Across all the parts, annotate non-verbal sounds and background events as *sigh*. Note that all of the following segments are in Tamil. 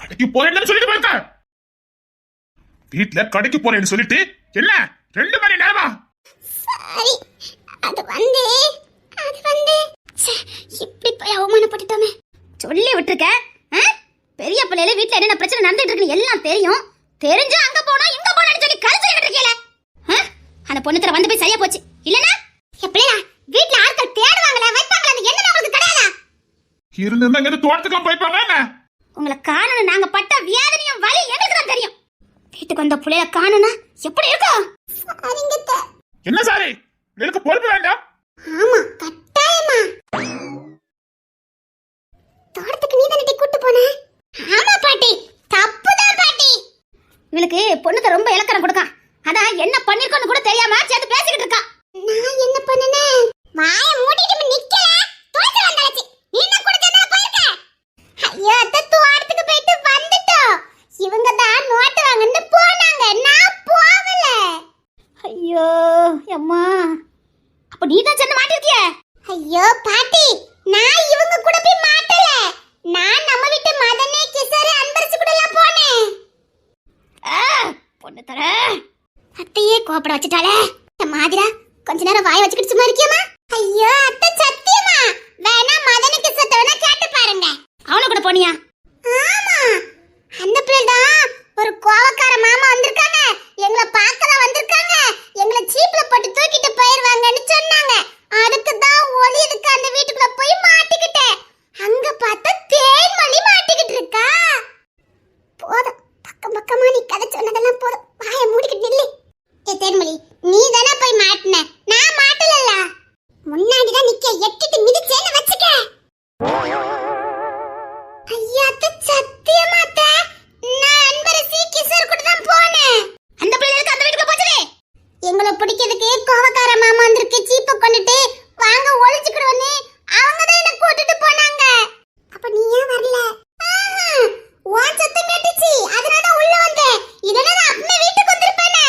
கடைக்கு போறேன்னு சொல்லிட்டு போயிருக்க? வீட்ல கடைக்கு போறேன்னு சொல்லிட்டு என்ன? ரெண்டு மணி நேரமா? சரி அது வந்து அது வந்து இப்படி போய் அவமானப்பட்டுட்டோமே. சொல்லி விட்டுருக்க? பெரிய பிள்ளைல வீட்ல என்னென்ன பிரச்சனை நடந்துட்டு இருக்குன்னு எல்லாம் தெரியும். தெரிஞ்சு அங்க போனா இங்க போனான்னு சொல்லி கழுத்து இருக்கீல அந்த பொண்ணு தர வந்து போய் சரியா போச்சு. இல்லனா எப்படியா வீட்ல ஆட்கள் தேடுவாங்களே வைப்பாங்களே என்ன உங்களுக்கு கிடையாதா இருந்திருந்தா இங்க தோட்டத்துக்கு போயிருப்பாங்க என்ன? உங்களை காணணும் நாங்க பட்ட வேதனையும் வலி எங்களுக்கு தான் தெரியும். வீட்டுக்கு வந்த புள்ளைய காணனா எப்படி இருக்கும் என்ன சாரி? எனக்கு பொறுப்பு வேண்டாம். ஆமா கட்டாயமா. தோட்டத்துக்கு நீ தானே கூட்டு போன? ஆமா பாட்டி தப்புதான் பாட்டி. இவளுக்கு பொண்ணுக்கு ரொம்ப இலக்கணம் கொடுக்கான் அதான் என்ன பண்ணிருக்கோன்னு கூட தெரியாம சேர்த்து பேசிக்கிட்டு இருக்கா. நான் என்ன பண்ணனே வாய மூடிட்டு நிக்கல. தோத்து வந்தாச்சு. நீ என்ன ஐயோ தோட்டத்துக்கு போயிட்டு வந்துட்டோம் இவங்க தான் நோட்டு வாங்கன்னு போனாங்க நான் போகல ஐயோ அம்மா அப்ப நீ தான் சென்று மாட்டிருக்கிய ஐயோ பாட்டி நான் இவங்க கூட போய் மாட்டல நான் நம்ம வீட்டு மதனே கிசரு அன்பரசு கூட எல்லாம் போனேன் பொண்ணு தர அத்தையே கோபப்பட வச்சுட்டாளே மாதிரா கொஞ்ச நேரம் வாய் வச்சுக்கிட்டு சும்மா இருக்கியமா ஐயோ அத்தை சத்தியமா வேணா மதன கிசத்தை வேணா கேட்டு பாருங்க அவன கூட போனியா ஆமா அந்த பிள்ளை தான் ஒரு கோவக்கார மாமா வந்திருக்காங்க எங்களை பார்க்க தான் வந்திருக்காங்க எங்களை சீப்ல போட்டு தூக்கிட்டு போயிருவாங்கன்னு சொன்னாங்க அதுக்கு தான் ஒளியதுக்கு அந்த வீட்டுக்குள்ள போய் மாட்டிக்கிட்டேன் அங்க பார்த்தா தேன்மொழி மாட்டிக்கிட்டு இருக்கா போதும் பக்கம் பக்கமா நீ கதை சொன்னதெல்லாம் போதும் வாயை மூடிக்கிட்டு நில்லு ஏ தேன்மொழி நீ தானே போய் மாட்டின நான் மாட்டலல்ல முன்னாடி தான் நிக்க எட்டிட்டு மிதிச்சேன்னு வச்சுக்க ஐயா அத்தை, சத்தியமா அத்தை. நான் அன்பரசி கிஷோர் கூட தான் போனேன். அந்த பிள்ளைகளுக்கு அந்த வீட்டுக்கு போச்சதே. எங்களை பிடிக்கிறதுக்கு கோவக்கார மாமா வந்திருக்கு சீப்ப கொண்டுட்டு வாங்க ஒளிச்சுக்கிடுவோன்னு அவங்க தான் என்ன கூட்டிட்டு போனாங்க அப்ப நீ ஏன் வரல ஆஹா, உன் சத்தம் கேட்டுச்சு அதனால தான் உள்ள வந்தேன் இல்லைன்னா நான் அப்பவே வீட்டுக்கு வந்திருப்பேனே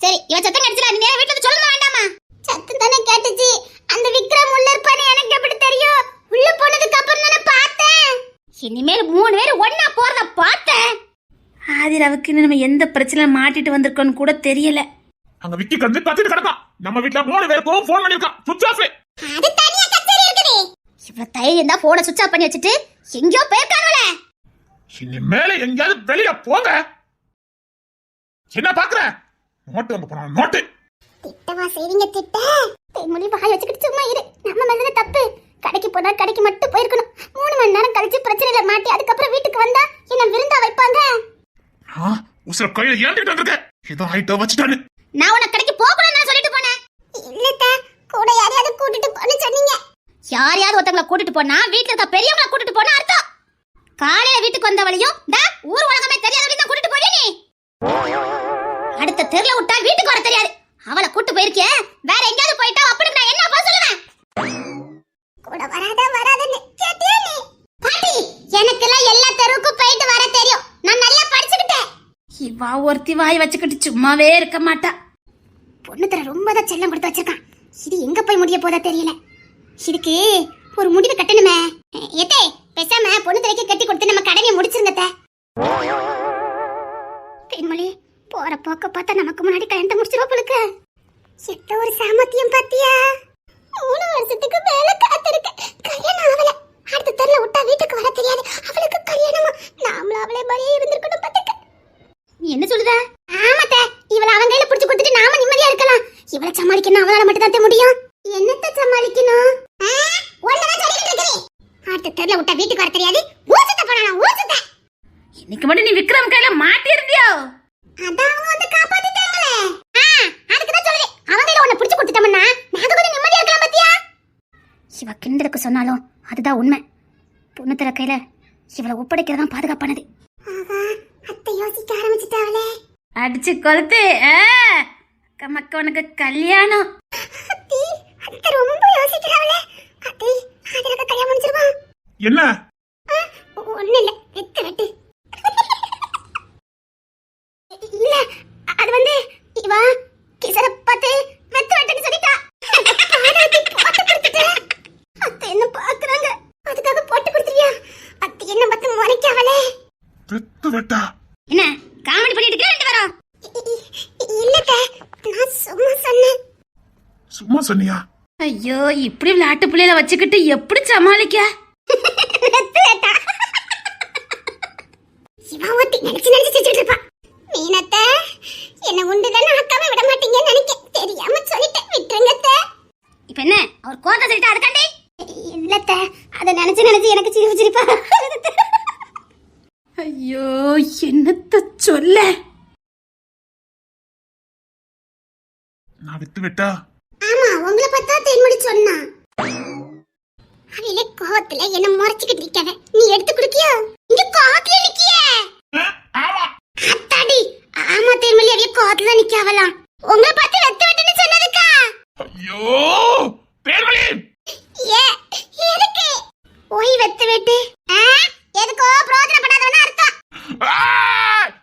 சரி இவன் சத்தம் கேட்டுச்சுல நீ நேரா வீட்டுல வந்து சொல்லணும் வேண்டாமா சத்தம் தானே கேட்டுச்சு அந்த விக்ரம் உள்ள இருப்பானே எனக்கு எப்படி தெரியும் உள்ள போனதுக்கு அப்புறம் தானே பார்த்தேன் இனிமேல் மூணு பேர் ஒண்ணா போறத பார்த்தேன் இன்னும் நம்ம எந்த பிரச்சனை மாட்டிட்டு வந்திருக்கோன்னு கூட தெரியல. அங்க விக்கி கந்து கத்திட்டு கிடக்கான் நம்ம வீட்ல மூணு பேருக்கும் போன் பண்ணிருக்கான் சுவிட்ச் ஆஃப் அது தனியா கச்சேரி இருக்குது. இவ்வளவு தைரியம் தான் போனை சுவிட்ச் ஆஃப் பண்ணி வச்சுட்டு எங்கேயோ போயிருக்கானுல இனிமேல எங்கேயாவது வெளியில போங்க. என்ன பாக்குற நோட்டு அங்க போனா நோட்டு. திட்டவா செய்வீங்க திட்ட. தேன்மொழி வாய் வச்சுக்கிட்டு சும்மா இரு. நம்ம மேல தப்பு. கடைக்கு போனா கடைக்கு மட்டும் போயிருக்கணும். மூணு மணி நேரம் கழிச்சு பிரச்சனையில மாட்டி அதுக்கப்புறம் வீட்டுக்கு வந்தா என்ன விருந்தா வைப்பாங்க? உசுர கையில ஏந்திட்டு வந்திருக்க. ஏதோ ஆயிட்டோ வச்சுட்டானு நான் உன கடைக்கு போக கூடாதுன்னு சொல்லிட்டு போனேன். இல்லத்த கூட யாரையாவது கூட்டிட்டு போன்னு சொன்னீங்க. யாரையாவது ஒருத்தங்கள கூட்டிட்டு போனா வீட்டுல இருக்க பெரியவங்கள கூட்டிட்டு போனா அர்த்தம். காலையில வீட்டுக்கு வந்தவளையும் டா ஊர் உலகமே தெரியாதவளையும் தான் கூட்டிட்டு போறிய நீ. அடுத்த தெருல விட்டா வீட்டுக்கு வர தெரியாது. அவளை கூட்டு போயிருக்கே வேற எங்கயாவது போயிட்டா அப்படி நான் என்ன அப்பா சொல்லுவேன்? கூட வராத வராதன்னு கேட்டியா நீ? பாட்டி எனக்கெல்லாம் எல்லா தெருவுக்கும் போயிட்டு வர தெரியும். நான் நல்லா படிச்சிட்டு இவா ஒருத்தி வாய் வச்சுக்கிட்டு சும்மாவே இருக்க மாட்டா. பொண்ணு தர ரொம்ப தான் செல்லம் கொடுத்து வச்சிருக்கான். இது எங்க போய் முடிய போதா தெரியல. இதுக்கு ஒரு முடிவு கட்டணுமே. எத்தே பேசாம பொண்ணு தலைக்கு கட்டி கொடுத்து நம்ம கடனையை முடிச்சிருங்க அத்தை. தேன்மொழி போற போக்க பார்த்தா நமக்கு முன்னாடி கல்யாணத்தை முடிச்சிருவோம் பொழுக்கு எத்த ஒரு சாமர்த்தியம் பாத்தியா? மூணு வருஷத்துக்கு மேல காத்திருக்க. கல்யாணம் ஆகல. அடுத்த தெருல விட்டா வீட்டுக்கு வர தெரியாது. அவளுக்கு கல்யாணமா? நாமளும் அவளே மாதிரியே இருந்திருக்கணும் பாத்துக்க. நீ என்ன சொல்லுத? ஆமாத்த இவள அவன் கையில புடிச்சு கொடுத்துட்டு நாம நிம்மதியா இருக்கலாம். இவள சமாளிக்கணும் அவளால மட்டும் தான் முடியும். என்னத்த சமாளிக்கணும்? ஒன்னதான் சொல்லிட்டு இருக்கேன் அடுத்த தெருல விட்டா வீட்டுக்கு வர தெரியாது. ஊசத்த போனா ஊசத்த இன்னைக்கு மட்டும் நீ விக்ரம் கையில மாட்டி இருந்தியோ அதான் அவங்க வந்து காப்பாத்திட்டாங்களே. அதுக்கு தான் சொல்றேன் அவன் கையில உன்னை புடிச்சு கொடுத்துட்டோம்னா நாங்க கொஞ்சம் நிம்மதியா இருக்கலாம் பாத்தியா? இவ கிண்டலுக்கு சொன்னாலும் அதுதான் உண்மை. பொண்ணு தர கையில இவளை ஒப்படைக்கிறதான் பாதுகாப்பானது. யோசிக்க ஆரம்பிச்சிட்டாவளே. அடிச்சு கொளுத்து மக்கா உனக்கு கல்யாணம். அத்தி அத்தை ரொம்ப யோசிக்கிறாவளே. அத்தை அதுல கல்யாணம் முடிச்சிருவான் என்ன? ஒண்ணு இல்ல வெத்து வெட்டு. இல்ல அது வந்து இவ கிசர பார்த்து வெத்து வெட்டுன்னு சொல்லிட்டா பாராட்டி போட்டு கொடுத்துட்டேன் அத்தை என்ன பாக்குறாங்க அதுக்காக போட்டு கொடுத்துருவியா அத்தை என்ன பார்த்து முறைக்காவலே பெத்து வெட்டா என்ன காமெடி பண்ணிட்டு இருக்க ரெண்டு பேரும் இல்லத்த நான் சும்மா சொன்னேன் சும்மா சொன்னியா? ஐயோ இப்படி விளையாட்டு பிள்ளையில வச்சுக்கிட்டு எப்படி சமாளிக்க? இவன் நினைச்சு நினைச்சு சிரிச்சிட்டு இருப்பான் மீனத்த என்ன உண்டுதானே அக்காவை விட மாட்டீங்கன்னு நினைக்கேன். தெரியாம சொல்லிட்டேன். விட்டுருங்க அத்தை. இப்ப என்ன? அவர் கோத்த சொல்லிட்டு அதுக்காண்டி இல்லத்த அதை நினைச்சு நினைச்சு எனக்கு சிரிப்பு சிரிப்பா ஐயோ என்னத்த சொல்ல? நான் வித்து வெட்டா பார்த்தா தேன்மொழி சொன்னா. அவையில கோவத்துல என்ன முறைச்சுக்கிட்டு இருக்காவ நீ எடுத்து குடுக்கியோ? இங்க கோவத்துல நிக்கியே? அத்தாடி ஆமா தேன்மொழி அவைய கோவத்துல நிக்காவலாம். உங்களை பார்த்து வெத்து வெட்டுன்னு சொன்னதுக்கா? ஐயோ தேர்வழி ஏ எதுக்கு ஓய் வெத்து வெட்டு. எதுக்கோ பிரோஜனப்படாதவனா அர்த்தம்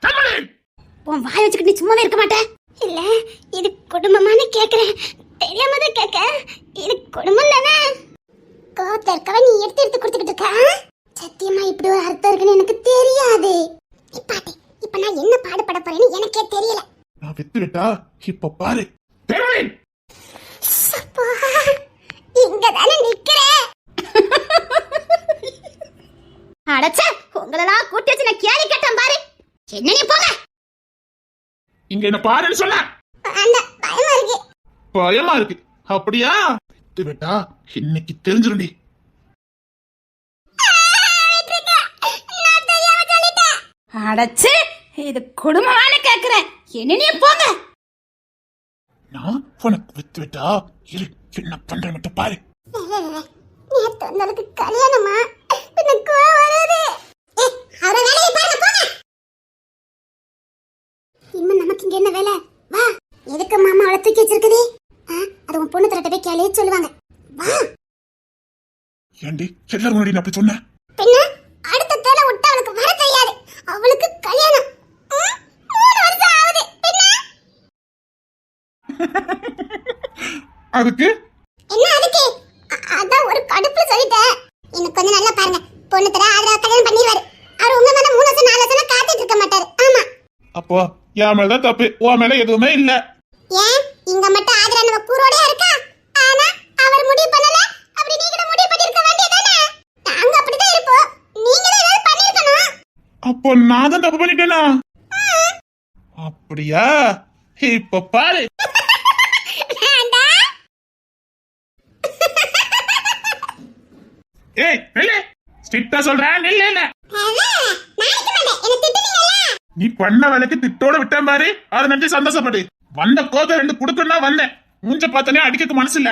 தேர்வழி உன் வாய் வச்சுக்கிட்டு நீ சும்மாவே இருக்க மாட்டே. இல்ல இது குடும்பமானு கேக்குறேன் தெரியாம தான் கேட்க இது குடும்பம் தானே கோத்த இருக்கவ நீ எடுத்து எடுத்து கொடுத்துக்கிட்டு இருக்க சத்தியமா இப்படி ஒரு அர்த்தம் இருக்குன்னு எனக்கு தெரியாது நிப்பாட்டி இப்ப நான் என்ன பாடுபட போறேன்னு எனக்கே தெரியல நான் வித்து வெட்டா இப்ப பாரு. அப்பா, இங்க தானே நிக்கிறேன் அடச்ச உங்களெல்லாம் கூட்டி வச்சு நான் கேள்வி கேட்டேன் பாரு. என்ன நீ போங்க. இங்க என்ன பாருன்னு சொன்ன? அந்த பயமா இருக்கு. பயமா இருக்கு. அப்படியா? வித்து வெட்டா இன்னைக்கு தெரிஞ்சிருண்டி அடச்சு இது குடும்பமானு கேக்குறேன். என்ன நீ போங்க. நான் உனக்கு வித்து வெட்டா? இரு என்ன பண்ற மட்டும் பாரு. நேத்து வந்தவளுக்கு கல்யாணமா? பின்ன கோவம் வருது. ஏ, அவர வேலையை பாருங்க போங்க. இனிமே நமக்கு இங்க என்ன வேலை? வா. எதுக்கு மாமா அவளை தூக்கி வச்சிருக்குது? ஆ, அது உன் பொண்ணு தரட்ட போய் கேளையே சொல்லுவாங்க. வா. ஏண்டி எல்லாரும் முன்னாடி நான் அப்படி சொன்னேன் பின்ன அடுத்த தேலை விட்டு அவளுக்கு வர தெரியாது அவளுக்கு கல்யாணம் ம், மூணு வருஷம் ஆகுது பின்ன அதுக்கு? என்ன அதுக்கு? அதான் ஒரு கடுப்புல சொல்லிட்டேன். இன்னும் கொஞ்சம் நல்லா பாருங்க. பொண்ணு தர ஆதரவு கல்யாணம் பண்ணிடுவாரு. அவர் உங்க மேல மூணு வருஷம் நாலு வருஷம் காத்துட்டு இருக்க மாட்டாரு. ஆமா. அப்போ என் மேலதான் தப்பு. உன் மேல எதுவுமே இல்ல. ஏன்? இங்க மட்டும் ஆதரவு நம்ம கூரோடயா இருக்கா? ஆனா அவர் முடிவு பண்ணல. அப்படி நீங்க முடிவு பண்ணிருக்க வேண்டியதானே நாங்க அப்படிதான் இருப்போம். நீங்க தான் ஏதாவது பண்ணிருக்கணும். அப்போ நான் தான் தப்பு பண்ணிட்டேனா? அப்படியா? இப்ப பாரு. ஏய் நில்லு. ஸ்ட்ரிக்டா சொல்றேன் நில்லு இல்ல நீ பண்ண வேலைக்கு திட்டோட விட்டேன் பாரு. அதை நினைச்சு சந்தோஷப்படு. வந்த கோத்த ரெண்டு குடுக்கணும் தான் வந்தேன். மூஞ்ச பார்த்தனே அடிக்க மனசு இல்ல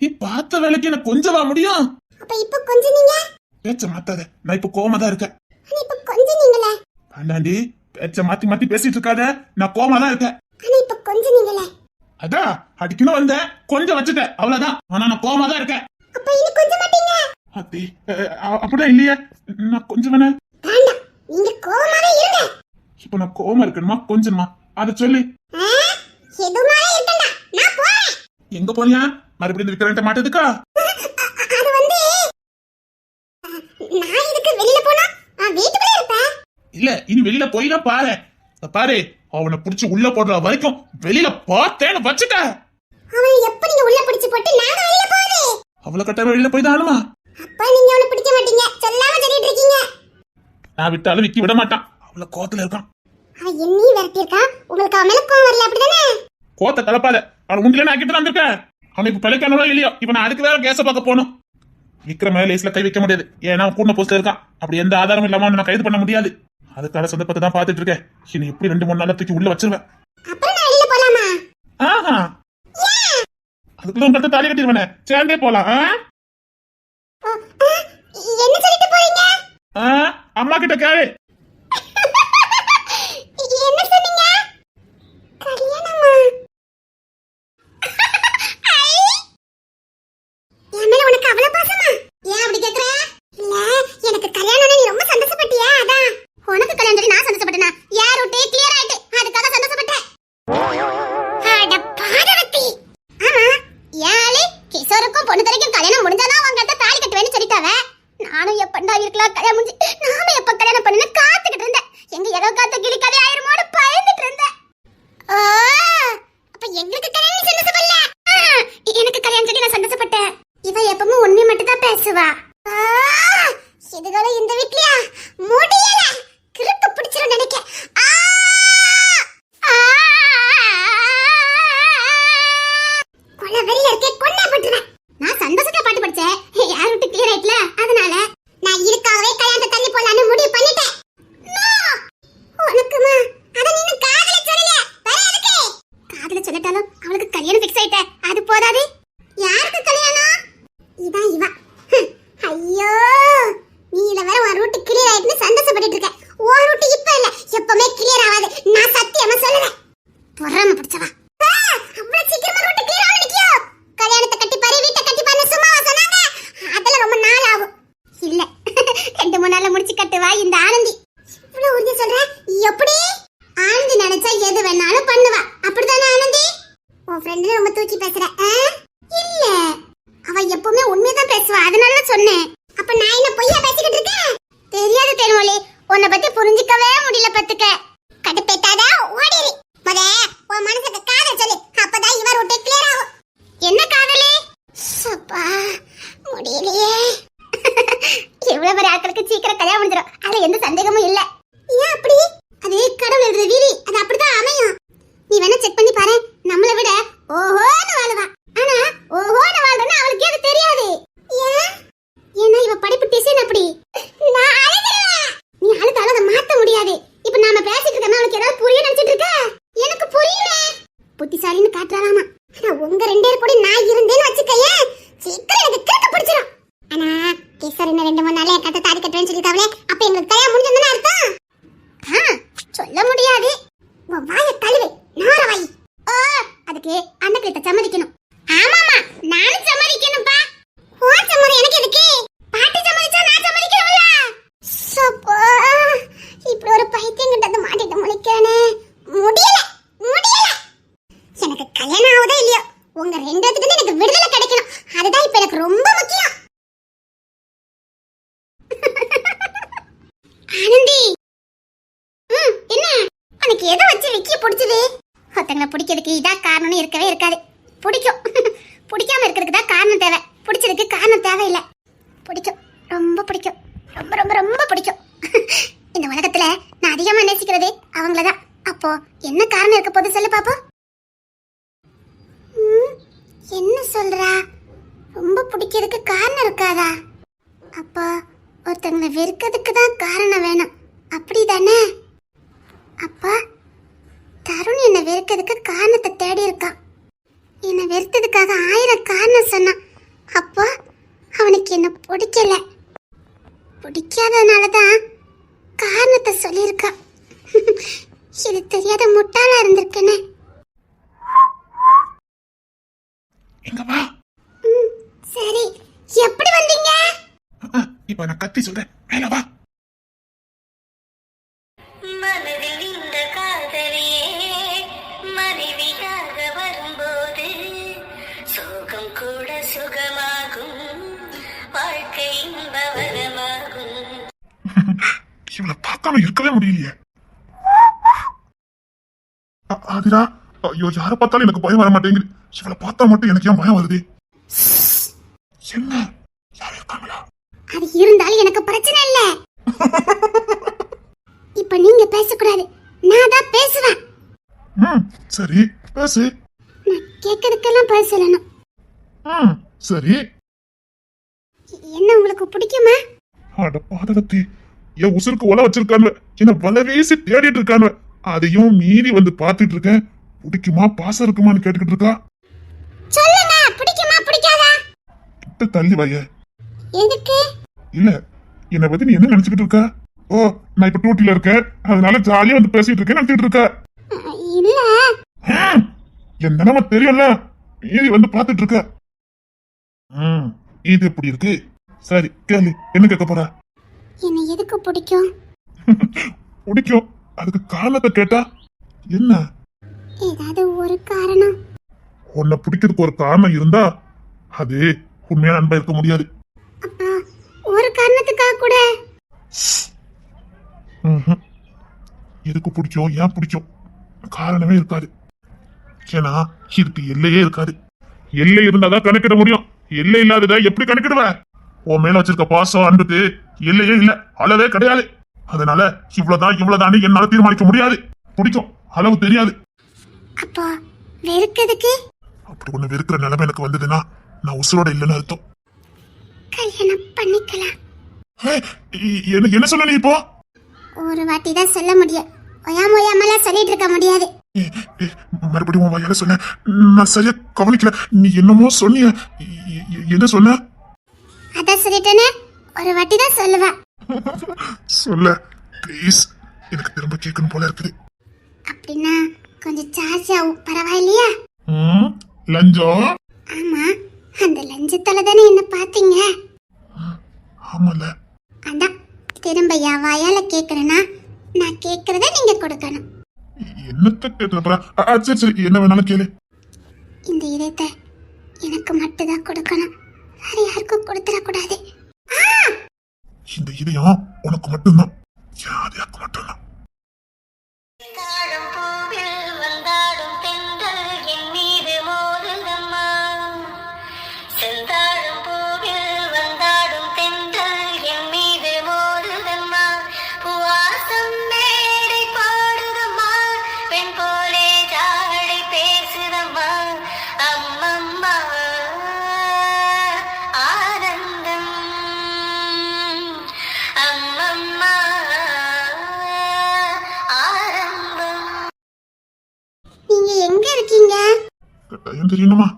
நீ பார்த்த வேலைக்கு எனக்கு கொஞ்சவா முடியும்? அப்ப இப்ப கொஞ்சம் நீங்க பேச்ச மாத்தாத. நான் இப்ப கோமா தான் இருக்கேன் இப்ப கொஞ்சம் நீங்களே வேண்டாண்டி பேச்ச மாத்தி மாத்தி பேசிட்டு இருக்காத. நான் கோமா தான் இருக்கேன். ஆனா இப்ப கொஞ்சம் நீங்களே அதான் அடிக்கணும் வந்தேன் கொஞ்சம் வச்சுட்டேன் அவ்வளவுதான். ஆனா நான் கோமா தான் இருக்கேன் அத்தி அப்படிதான் இல்லையே. நான் கொஞ்சம் வேணா இப்ப நான் கோமா இருக்கணுமா? கொஞ்சமா அதை சொல்லு. எங்க போனியா மறுபடியும் விக்ரண்ட மாட்டதுக்கா வந்து இல்ல இனி வெளியில போய் தான் பாரு பாரு. அவனை புடிச்சு உள்ள போடுற வரைக்கும் வெளியில பார்த்தேன்னு வச்சுக்க அவன் எப்ப நீங்க உள்ள பிடிச்சு போட்டு நாங்க வெளியில போகுது அவளை கட்ட வெளியில போய் தான் அப்ப நீங்க அவனை பிடிக்க மாட்டீங்க. சொல்லாம சொல்லிட்டு இருக்கீங்க. நான் விட்டாலும் விக்கி விட மாட்டான். அவளை கோத்துல இருக்கான். அவன் என்னையும் விரட்டி இருக்கான் உங்களுக்கு அவன் மேல கோவம் வரல அப்படிதானே? கோத்த கலப்பாத. அவன் உண்டில நான் கிட்ட வந்திருக்கேன். அவன் இப்ப பிழைக்கானோ இல்லையோ? இப்ப நான் அதுக்கு வேற கேஸ பார்க்க போகணும். விக்ரம் லேஸ்ல கை வைக்க முடியாது. ஏன்னா அவன் கூட போஸ்ட்ல இருக்கான். அப்படி எந்த ஆதாரமும் இல்லாம நான் கைது பண்ண முடியாது. அதுக்கான சந்தர்ப்பத்தை தான் பாத்துட்டு இருக்கேன் இனி எப்படி ரெண்டு மூணு நாளா தூக்கி உள்ள வச்சிருவேன். ஆஹா. அதுக்குள்ள உங்கள்கிட்ட தாலி கட்டிடுவேனே. சேர்ந்தே போலாம்? அம்மா கிட்ட கேளு. முடியலையே எவ்வளவு பெரிய ஆட்களுக்கு சீக்கிரம் கல்யாணம் முடிஞ்சிடும். அதுல எந்த சந்தேகமும் இல்ல ஏன் அப்படி அது கடவுள் எழுதுற வீதி அது அப்படிதான் அமையும் நீ வேணா செக் பண்ணி பாரு நம்மள விட ஓஹோன்னு வாழுவா ஆனா ஓஹோன்னு வாழ்றேன்னு அவளுக்கு அது தெரியாது ஏன் ஏன்னா இவ படிப்பு டிசைன் அப்படி நான் அழுகிறேன் நீ அழுதாலும் அதை மாத்த முடியாது இப்ப நாம பேசிட்டு இருக்கோம் அவளுக்கு ஏதாவது புரிய நினைச்சிட்டு இருக்க எனக்கு புரியல புத்திசாலின்னு காட்டுறாராமா ஆனா உங்க ரெண்டு பேர் கூட நான் இருந்தேன்னு வச்சுக்கயேன் சீக்கிரம் எனக்கு கிறுக்கு பிடிச்சிரும் ஆனா கேசர் இன்னும் ரெண்டு மூணு நாள்ல என் கத்தை தாடி அப்ப எங்களுக்கு கல்யாணம் முடிஞ்சதுன்னு அர்த்தம்? ஆ, சொல்ல முடியாது. உன் வாய கழுவு நார வாய். ஓ அதுக்கு அண்ணக்கிட்ட சம்மதிக்கணும். ஆமாமா நானும் சம்மதிக்கணும்பா உன் சம்மதம் எனக்கு எதுக்கு? பாட்டி சம்மதிச்சா நான் சம்மதிக்கணும்ல. சப்பா இப்படி ஒரு பைத்தியம் கிட்ட மாட்டிட்டு முழிக்கானே முடியல முடியல. எனக்கு கல்யாணம் ஆகுதா இல்லையோ? உங்க ரெண்டு எனக்கு விடுதலை கிடைக்கணும். அதுதான் இப்ப எனக்கு ரொம்ப முக்கியம். ஆனந்தி. ம் என்ன? உனக்கு எதை வச்சு விக்கிய பிடிச்சது. ஒருத்தங்களை பிடிக்கிறதுக்கு இதான் காரணம்னு இருக்கவே இருக்காது. பிடிக்கும். *laughs* பிடிக்காம இருக்கிறதுக்கு தான் காரணம் தேவை. பிடிச்சதுக்கு காரணம் தேவையில்லை. பிடிக்கும். ரொம்ப பிடிக்கும். ரொம்ப ரொம்ப ரொம்ப பிடிக்கும். *laughs* இந்த உலகத்துல நான் அதிகமா நேசிக்கிறது அவங்கள தான் அப்போ என்ன காரணம் இருக்க போது சொல்லு பாப்போம். ம், என்ன சொல்றா? ரொம்ப பிடிக்கிறதுக்கு காரணம் இருக்காதா? அப்போ ஒருத்தங்களை வெறுக்கிறதுக்கு தான் காரணம் வேணும். அப்படிதானே? அப்பா தருண் என்னை வெறுக்கிறதுக்கு காரணத்தை தேடி இருக்கான். என்னை வெறுத்ததுக்காக ஆயிரம் காரணம் சொன்னான். அப்போ அவனுக்கு என்ன பிடிக்கல. பிடிக்காதனால தான் காரணத்தை சொல்லியிருக்கான். இது தெரியாத முட்டாளா இருந்திருக்கேனே. சரி. எப்படி வந்தீங்க? இப்ப நான் கத்தி சொல்றேன். மேல வா. இவளை பார்க்காம இருக்கவே முடியலையே. ஆதிரா ஐயோ யாரை பார்த்தாலும் எனக்கு பயம் வர மாட்டேங்குது. இவளை பார்த்தா மட்டும் எனக்கு ஏன் பயம் வருது? என்ன? அது இருந்தாலும் எனக்கு பிரச்சனை இல்ல. இப்ப நீங்க பேசக்கூடாது. நான் தான் பேசுவேன். ம் சரி பேசு. நான் கேட்கறதுக்கெல்லாம் பதில் சொல்லணும். ம் சரி. என்ன உங்களுக்கு பிடிக்குமா? அட பாதகத்தி என் உசுருக்கு ஒல வச்சிருக்கானுவ. என்ன வல வீசி தேடிட்டு இருக்கானுவ. அதையும் மீறி வந்து பார்த்துட்டு இருக்கேன். பிடிக்குமா பாசம் இருக்குமான்னு கேட்டுக்கிட்டு இருக்கா? சொல்லுங்க பிடிக்குமா பிடிக்காதா? கிட்ட தள்ளி வைய எதுக்கு? இல்ல. என்னை பத்தி நீ என்ன நினைச்சுக்கிட்டு இருக்க? ஓ நான் இப்ப டூட்டில இருக்கேன். அதனால ஜாலியா வந்து பேசிட்டு இருக்கேன் நினைச்சிட்டு இருக்க. இல்ல. ஹம், என் நிலைமை தெரியும்ல. மீறி வந்து பார்த்துட்டு இருக்க. ம் இது எப்படி இருக்கு? சரி கேளு. என்ன கேட்க போற? என்னை எதுக்கு பிடிக்கும்? *laughs* பிடிக்கும். அதுக்கு காரணத்தை கேட்டா என்ன? ஏதாவது ஒரு காரணம். உன்னை பிடிக்கிறதுக்கு ஒரு காரணம் இருந்தா அது உண்மையான அன்பா இருக்க முடியாது அப்பா ஒரு காரணத்துக்காக கூட ம்ஹும். எதுக்கு பிடிக்கும்? ஏன் பிடிக்கும்? காரணமே இருக்காது. ஏன்னா இதுக்கு எல்லையே இருக்காது. எல்லை இருந்தாதான் கணக்கிட முடியும். எல்லை இல்லாதத எப்படி கணக்கிடுவ? உன் மேல வச்சிருக்க பாசம் அன்புக்கு இல்லையே இல்ல. அளவே கிடையாது. அதனால இவ்வளவுதான் இவ்வளவுதான் என்னால தீர்மானிக்க முடியாது. பிடிக்கும். அளவு தெரியாது. அப்போ வெறுக்கிறதுக்கு? அப்படி ஒண்ணு வெறுக்கிற நிலைமை எனக்கு வந்ததுன்னா நான் உசுரோட இல்லைன்னு அர்த்தம். கல்யாணம் பண்ணிக்கலாம். என்ன சொன்ன நீ இப்போ? ஒரு வாட்டி தான் சொல்ல முடியும். ஒயாம ஒயாமலாம் சொல்லிட்டு இருக்க முடியாது. மறுபடியும் உன் வாயால சொன்ன நான் சரியா கவனிக்கல. நீ என்னமோ சொன்னிய. என்ன சொன்ன? அதான் சொல்லிட்டேனே. ஒரு வாட்டி தான் சொல்லுவேன் சொல்ல ப்ளீஸ் எனக்கு திரும்ப கேட்கணும் போல இருக்குது. அப்படின்னா கொஞ்சம் சார்ஜ் ஆகும். பரவாயில்லையா? லஞ்சம்? ஆமா அந்த லஞ்சத்தால தானே என்ன பாத்தீங்க ஆமால அதான் திரும்ப என் வாயால கேக்குறேன்னா நான் கேக்குறத நீங்க கொடுக்கணும். என்னத்த கேட்டு சரி சரி என்ன வேணாலும் கேளு. இந்த இதயத்தை எனக்கு மட்டும்தான் கொடுக்கணும். வேற யாருக்கும் கொடுத்துடக்கூடாது. இந்த இதயம் உனக்கு மட்டும்தான். யாருக்கு மட்டும்தான்? தெரியணுமா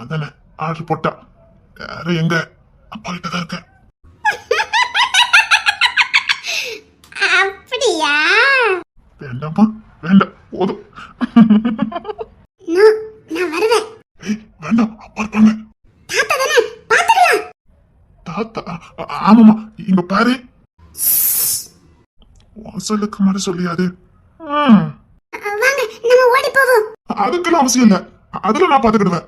அதானே ஆர்டர் போட்டா. வேற எங்க? அப்பா கிட்ட தான் இருக்கேன். அப்படியா? வேண்டாமா வேண்டாம் போதும். நான் வருவேன். வேண்டாம் அப்பா இருப்பாங்க தாத்தா ஆமாமா இங்க பாரு. வாசலுக்கு மாதிரி சொல்லியாது. ம், அதுக்கெல்லாம் அவசியம் இல்லை. அதுல நான் பாத்துக்கிடுவேன்.